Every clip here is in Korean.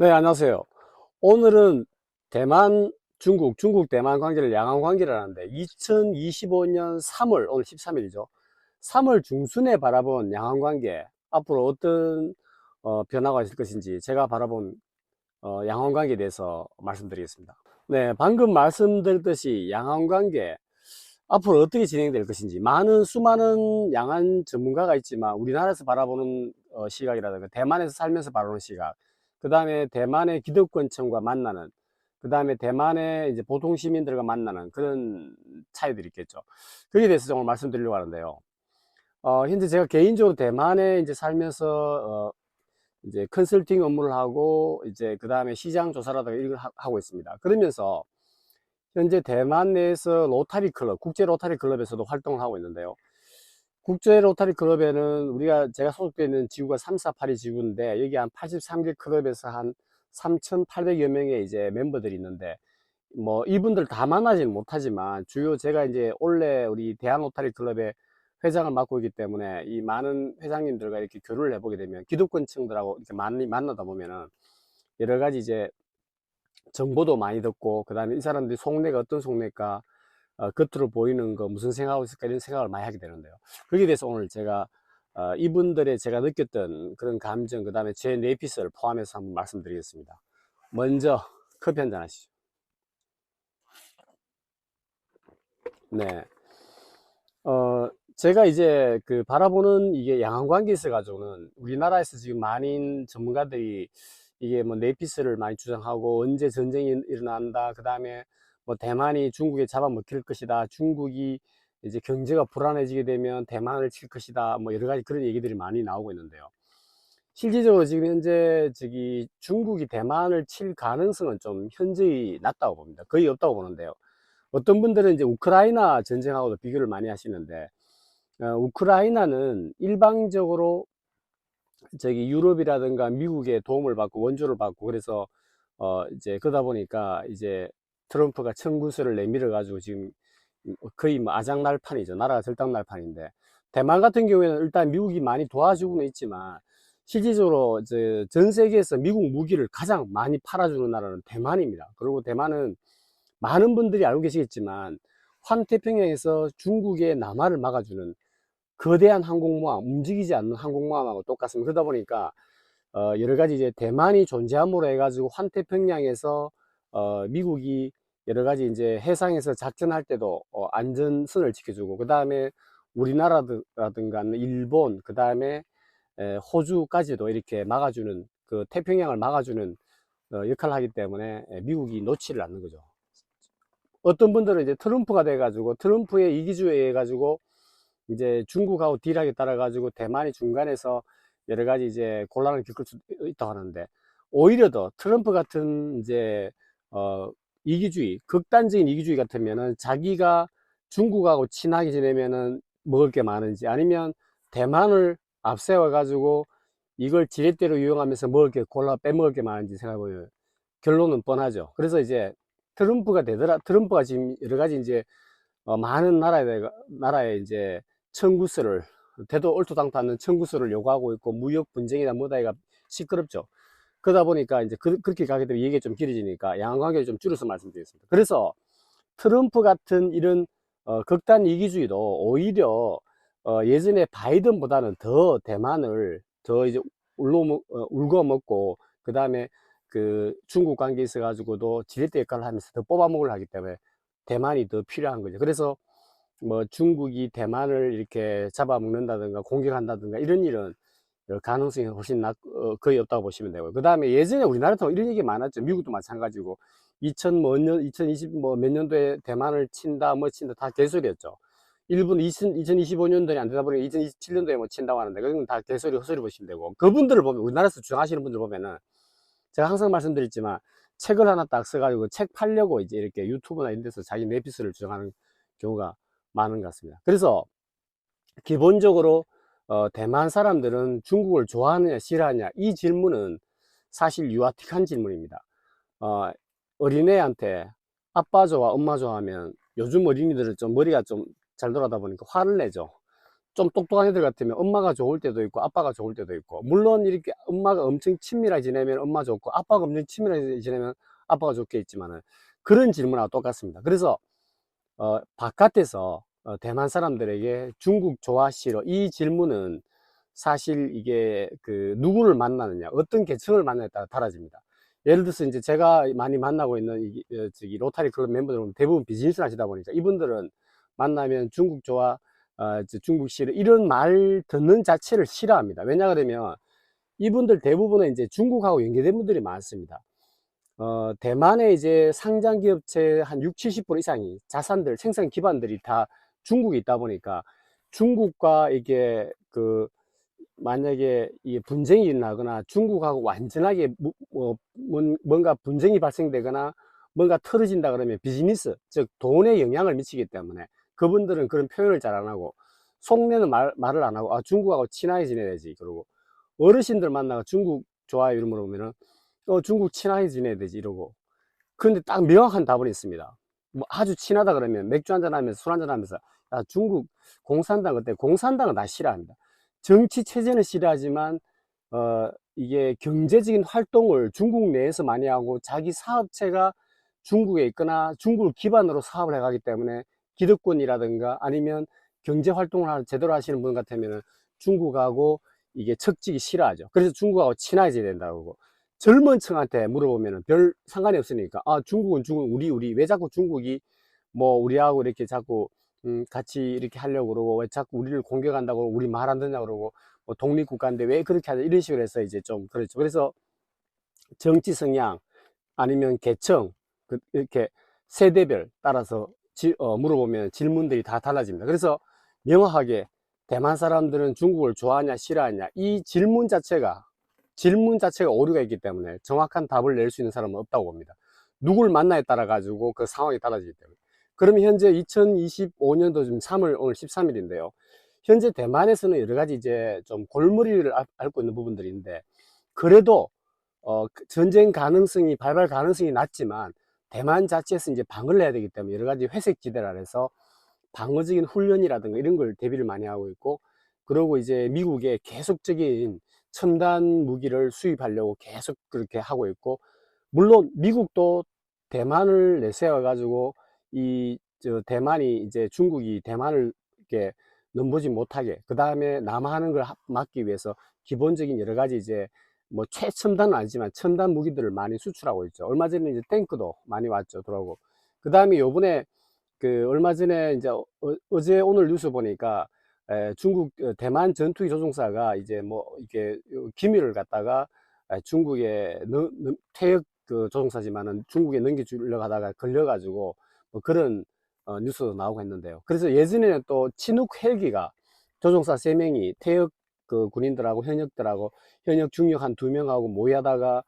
네, 안녕하세요. 오늘은 대만, 중국, 중국 대만 관계를 양안 관계를 하는데 2025년 3월, 오늘 13일이죠. 3월 중순에 바라본 양안 관계, 앞으로 어떤 어, 변화가 있을 것인지 제가 바라본 어, 양안 관계에 대해서 말씀드리겠습니다. 네, 방금 말씀드렸듯이 양안 관계, 앞으로 어떻게 진행될 것인지 많은 수많은 양안 전문가가 있지만 우리나라에서 바라보는 어, 시각이라든가 대만에서 살면서 바라보는 시각, 그 다음에 대만의 기득권층과 만나는, 그 다음에 대만의 이제 보통 시민들과 만나는 그런 차이들이 있겠죠. 거기에 대해서 좀 오늘 말씀드리려고 하는데요. 어, 현재 제가 개인적으로 대만에 이제 살면서, 어, 이제 컨설팅 업무를 하고, 이제 그 다음에 시장 조사라든가 이런 걸 하- 하고 있습니다. 그러면서 현재 대만 내에서 로타리 클럽, 국제 로타리 클럽에서도 활동을 하고 있는데요. 국제 로타리 클럽에는 우리가 제가 소속되어 있는 지구가 348이 지구인데 여기 한 83개 클럽에서 한 3,800여 명의 이제 멤버들이 있는데 뭐 이분들 다 만나지는 못하지만 주요 제가 이제 원래 우리 대한 로타리 클럽의 회장을 맡고 있기 때문에 이 많은 회장님들과 이렇게 교류를 해보게 되면 기득권층들하고 이렇게 많이 만나다 보면은 여러 가지 이제 정보도 많이 듣고 그 다음에 이 사람들이 속내가 어떤 속내일까 어, 겉으로 보이는 거 무슨 생각하고 있을까 이런 생각을 많이 하게 되는데요. 거기에 대해서 오늘 제가 어, 이분들의 제가 느꼈던 그런 감정 그 다음에 제 네피스를 포함해서 한번 말씀드리겠습니다. 먼저 커피 한잔 하시죠. 네. 어, 제가 이제 그 바라보는 이게 양안관계에 있어 가지고는 우리나라에서 지금 많은 전문가들이 이게 뭐 네피스를 많이 주장하고 언제 전쟁이 일어난다. 그 다음에 뭐 대만이 중국에 잡아먹힐 것이다. 중국이 이제 경제가 불안해지게 되면 대만을 칠 것이다. 뭐 여러 가지 그런 얘기들이 많이 나오고 있는데요. 실질적으로 지금 현재 저기 중국이 대만을 칠 가능성은 좀 현저히 낮다고 봅니다. 거의 없다고 보는데요. 어떤 분들은 이제 우크라이나 전쟁하고도 비교를 많이 하시는데 어, 우크라이나는 일방적으로 저기 유럽이라든가 미국의 도움을 받고 원조를 받고 그래서 어 이제 그러다 보니까 이제 트럼프가 청구서를 내밀어 가지고 지금 거의 뭐 아장날 판이죠. 나라가 절당날 판인데 대만 같은 경우에는 일단 미국이 많이 도와주고는 있지만 실질적으로 이제 전 세계에서 미국 무기를 가장 많이 팔아주는 나라는 대만입니다. 그리고 대만은 많은 분들이 알고 계시겠지만 환태평양에서 중국의 남하를 막아주는 거대한 항공모함, 움직이지 않는 항공모함하고 똑같습니다. 그러다 보니까 어, 여러 가지 이제 대만이 존재함으로 해가지고 환태평양에서 어, 미국이 여러 가지 이제 해상에서 작전할 때도 어, 안전선을 지켜주고 그 다음에 우리나라라든가 일본 그 다음에 호주까지도 이렇게 막아주는 그 태평양을 막아주는 어, 역할을 하기 때문에 에, 미국이 놓지를 않는 거죠. 어떤 분들은 이제 트럼프가 돼가지고 트럼프의 이기주의에 의해 가지고 이제 중국하고 딜하게 따라 가지고 대만이 중간에서 여러 가지 이제 곤란을 겪을 수 있다고 하는데 오히려 더 트럼프 같은 이제 어 이기주의 극단적인 이기주의 같으면은 자기가 중국하고 친하게 지내면은 먹을 게 많은지 아니면 대만을 앞세워 가지고 이걸 지렛대로 이용하면서 먹을 게 골라 빼먹을 게 많은지 생각해보면 결론은 뻔하죠. 그래서 이제 트럼프가 되더라 트럼프가 지금 여러 가지 이제 어, 많은 나라에 나라에 이제 청구서를 대도 얼토당토 않는 청구서를 요구하고 있고 무역 분쟁이나 뭐다가 시끄럽죠. 그러다 보니까 이제 그, 렇게 가게 되면 얘기가 좀 길어지니까 양관계를 좀 줄여서 말씀드리겠습니다. 그래서 트럼프 같은 이런 어, 극단 이기주의도 오히려 어, 예전에 바이든보다는 더 대만을 더 이제 울고, 어, 울고 먹고 그 다음에 그 중국 관계에 있어 가지고도 지렛대 역할을 하면서 더 뽑아먹으려 하기 때문에 대만이 더 필요한 거죠. 그래서 뭐 중국이 대만을 이렇게 잡아먹는다든가 공격한다든가 이런 일은 가능성이 훨씬 낮, 어, 거의 없다고 보시면 되고요. 그 다음에 예전에 우리나라도 이런 얘기 많았죠. 미국도 마찬가지고 2000뭐 년, 2020 뭐 몇 년도에 대만을 친다, 뭐 친다 다 개소리였죠. 일본 20, 2025년도에 안 되다 보니 2027년도에 뭐 친다고 하는데 그건 다 개소리 헛소리 보시면 되고 그분들을 보면 우리나라에서 주장하시는 분들 보면은 제가 항상 말씀드렸지만 책을 하나 딱 써가지고 책 팔려고 이제 이렇게 유튜브나 이런 데서 자기 내피스를 주장하는 경우가 많은 것 같습니다. 그래서 기본적으로 어, 대만 사람들은 중국을 좋아하느냐 싫어하느냐 이 질문은 사실 유아틱한 질문입니다. 어, 어린애한테 아빠 좋아 엄마 좋아하면 요즘 어린이들은 좀 머리가 좀 잘 돌아다 보니까 화를 내죠. 좀 똑똑한 애들 같으면 엄마가 좋을 때도 있고 아빠가 좋을 때도 있고 물론 이렇게 엄마가 엄청 친밀하게 지내면 엄마 좋고 아빠가 엄청 친밀하게 지내면 아빠가 좋게 있지만은 그런 질문하고 똑같습니다. 그래서 어, 바깥에서 어, 대만 사람들에게 중국 좋아 싫어 이 질문은 사실 이게 그 누구를 만나느냐 어떤 계층을 만나냐에 따라 달라집니다. 예를 들어서 이제 제가 많이 만나고 있는 이, 어, 저기 로타리 클럽 멤버들은 대부분 비즈니스를 하시다 보니까 이분들은 만나면 중국 좋아 어, 중국 싫어 이런 말 듣는 자체를 싫어합니다. 왜냐 그러면 이분들 대부분은 이제 중국하고 연계된 분들이 많습니다. 어, 대만의 이제 상장 기업체 한 60, 70% 이상이 자산들, 생산 기반들이 다 중국에 있다 보니까 중국과 이게 그 만약에 이 분쟁이 일어나거나 중국하고 완전하게 무- 뭐 뭔- 뭔가 분쟁이 발생되거나 뭔가 틀어진다 그러면 비즈니스, 즉 돈에 영향을 미치기 때문에 그분들은 그런 표현을 잘 안 하고 속내는 말, 말을 안 하고 아 중국하고 친하게 지내야지. 그러고 어르신들 만나가 중국 좋아요 이런 물어보면은 어 중국 친하게 지내야 되지 이러고. 그런데 딱 명확한 답은 있습니다. 뭐 아주 친하다 그러면 맥주 한잔 하면서 술 한잔 하면서 야 중국 공산당 어때 공산당은 다 싫어합니다 정치 체제는 싫어하지만 어 이게 경제적인 활동을 중국 내에서 많이 하고 자기 사업체가 중국에 있거나 중국을 기반으로 사업을 해가기 때문에 기득권이라든가 아니면 경제 활동을 하- 제대로 하시는 분 같으면 중국하고 이게 척지기 싫어하죠. 그래서 중국하고 친해져야 된다고. 젊은 층한테 물어보면 별 상관이 없으니까 아 중국은 중국 우리 우리 왜 자꾸 중국이 뭐 우리하고 이렇게 자꾸 음, 같이 이렇게 하려고 그러고 왜 자꾸 우리를 공격한다고 우리 말 안 듣냐고 그러고 뭐 독립국가인데 왜 그렇게 하자 이런 식으로 해서 이제 좀 그렇죠. 그래서 정치 성향 아니면 계층 그- 이렇게 세대별 따라서 지- 어, 물어보면 질문들이 다 달라집니다. 그래서 명확하게 대만 사람들은 중국을 좋아하냐 싫어하냐 이 질문 자체가 질문 자체가 오류가 있기 때문에 정확한 답을 낼 수 있는 사람은 없다고 봅니다. 누굴 만나에 따라 가지고 그 상황이 달라지기 때문에. 그러면 현재 2025년도 지금 3월 오늘 13일인데요. 현재 대만에서는 여러 가지 이제 좀 골머리를 앓- 앓고 있는 부분들이 있는데 그래도 어, 그 전쟁 가능성이 발발 가능성이 낮지만 대만 자체에서 이제 방어를 해야 되기 때문에 여러 가지 회색 지대라 해서 방어적인 훈련이라든가 이런 걸 대비를 많이 하고 있고 그리고 이제 미국에 계속적인 첨단 무기를 수입하려고 계속 그렇게 하고 있고 물론 미국도 대만을 내세워 가지고 이저 대만이 이제 중국이 대만을 이렇게 넘보지 못하게 그 다음에 남하는 걸 하- 막기 위해서 기본적인 여러 가지 이제 뭐 최첨단은 아니지만 첨단 무기들을 많이 수출하고 있죠. 얼마 전에 이제 탱크도 많이 왔죠. 들어오고 그 다음에 요번에 그 얼마 전에 이제 어, 제 오늘 뉴스 보니까 에, 중국 어, 대만 전투기 조종사가 이제 뭐 이렇게 기밀을 갖다가 에, 중국에 퇴역 그 조종사지만은 중국에 넘겨주려고 하다가 걸려가지고 뭐 그런 어, 뉴스도 나오고 했는데요. 그래서 예전에는 또 친욱 헬기가 조종사 세명이 퇴역 그 군인들하고 현역들하고 현역 중역 한 두 명하고 모여다가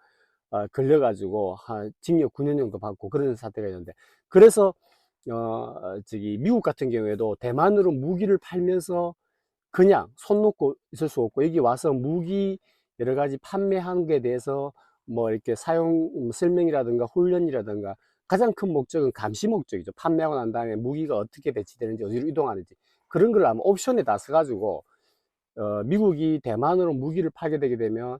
어, 걸려가지고 한 징역 9년 정도 받고 그런 사태가 있는데 그래서 어 저기 미국 같은 경우에도 대만으로 무기를 팔면서 그냥 손 놓고 있을 수 없고 여기 와서 무기 여러 가지 판매하는 게 대해서 뭐 이렇게 사용 음, 설명이라든가 훈련이라든가 가장 큰 목적은 감시 목적이죠. 판매하고 난 다음에 무기가 어떻게 배치되는지 어디로 이동하는지 그런 걸 아마 옵션에 다 써가지고 어, 미국이 대만으로 무기를 팔게 되게 되면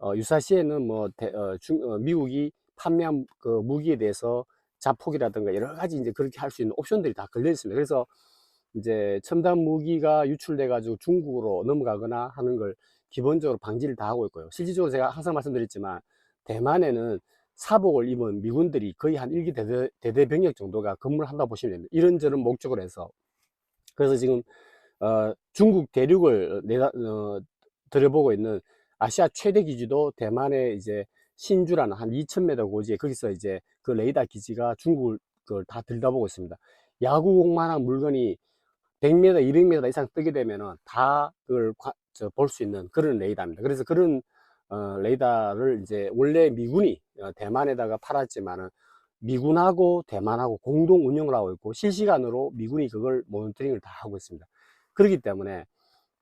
어, 유사시에는 뭐 대- 어, 중- 어, 미국이 판매한 그 무기에 대해서 자폭이라든가 여러 가지 이제 그렇게 할 수 있는 옵션들이 다 걸려 있습니다. 그래서 이제 첨단 무기가 유출돼 가지고 중국으로 넘어가거나 하는 걸 기본적으로 방지를 다 하고 있고요. 실질적으로 제가 항상 말씀드렸지만 대만에는 사복을 입은 미군들이 거의 한 일기 대대, 대대 병력 정도가 근무를 한다고 보시면 됩니다. 이런저런 목적으로 해서 그래서 지금 어, 중국 대륙을 내다 어, 들여보고 있는 아시아 최대 기지도 대만의 이제 신주라는 한 2,000m 고지에 거기서 이제 그 레이더 기지가 중국을 그걸 다 들여다보고 있습니다. 야구공만한 물건이 100m, 200m 이상 뜨게 되면은 다 그걸 볼 수 있는 그런 레이더입니다. 그래서 그런 어, 레이더를 이제 원래 미군이 어, 대만에다가 팔았지만은 미군하고 대만하고 공동 운영을 하고 있고 실시간으로 미군이 그걸 모니터링을 다 하고 있습니다. 그렇기 때문에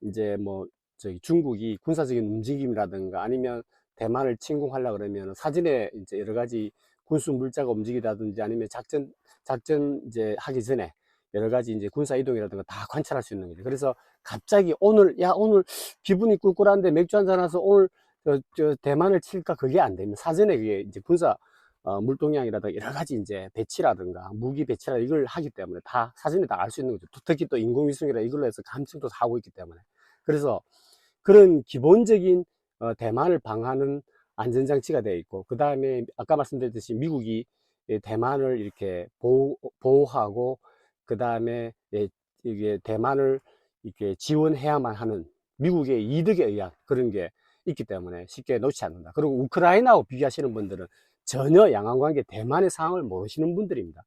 이제 뭐 저기 중국이 군사적인 움직임이라든가 아니면 대만을 침공하려 그러면 사전에 이제 여러 가지 군수 물자가 움직이다든지 아니면 작전 작전 이제 하기 전에 여러 가지 이제 군사 이동이라든가 다 관찰할 수 있는 거죠. 그래서 갑자기 오늘 야 오늘 기분이 꿀꿀한데 맥주 한잔 해서 오늘 저, 저 대만을 칠까 그게 안 됩니다. 사전에 그게 이제 군사 어, 물동량이라든가 여러 가지 이제 배치라든가 무기 배치라 이걸 하기 때문에 다 사전에 다 알 수 있는 거죠. 또 특히 또 인공위성이라 이걸로 해서 감청도 다 하고 있기 때문에 그래서 그런 기본적인 어, 대만을 방하는 안전장치가 되어 있고 그 다음에 아까 말씀드렸듯이 미국이 예, 대만을 이렇게 보호, 보호하고 그 다음에 예, 이게 대만을 이렇게 지원해야만 하는 미국의 이득에 의한 그런 게 있기 때문에 쉽게 놓지 않는다. 그리고 우크라이나하고 비교하시는 분들은 전혀 양안관계 대만의 상황을 모르시는 분들입니다.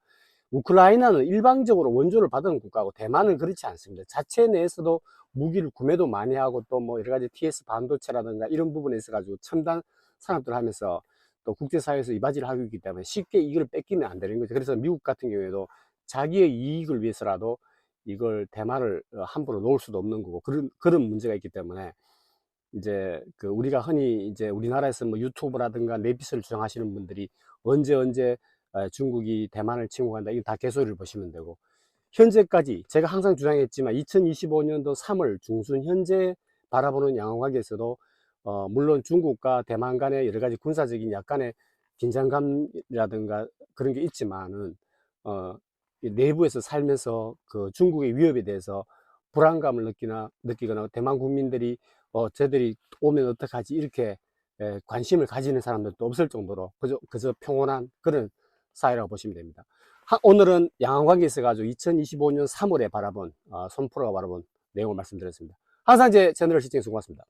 우크라이나는 일방적으로 원조를 받은 국가고 대만은 그렇지 않습니다. 자체 내에서도 무기를 구매도 많이 하고 또 뭐 여러 가지 TS 반도체라든가 이런 부분에 있어 가지고 첨단 산업들 하면서 또 국제사회에서 이바지를 하고 있기 때문에 쉽게 이걸 뺏기면 안 되는 거죠. 그래서 미국 같은 경우에도 자기의 이익을 위해서라도 이걸 대만을 어, 함부로 놓을 수도 없는 거고 그런 그런 문제가 있기 때문에 이제 그 우리가 흔히 이제 우리나라에서 뭐 유튜브라든가 네비스를 주장하시는 분들이 언제 언제 어, 중국이 대만을 침공한다 이거 다 개소리를 보시면 되고. 현재까지 제가 항상 주장했지만 2025년도 3월 중순 현재 바라보는 양안관계에서도 어, 물론 중국과 대만 간의 여러 가지 군사적인 약간의 긴장감이라든가 그런 게 있지만은 어, 이 내부에서 살면서 그 중국의 위협에 대해서 불안감을 느끼나 느끼거나 대만 국민들이 어, 쟤들이 오면 어떡하지 이렇게 에, 관심을 가지는 사람들도 없을 정도로 그저, 그저 평온한 그런 사회라고 보시면 됩니다. 하- 오늘은 양안관계에 있어가지고 2025년 3월에 바라본 어, 손프로가 바라본 내용을 말씀드렸습니다. 항상 제 채널을 시청해 주셔서 고맙습니다.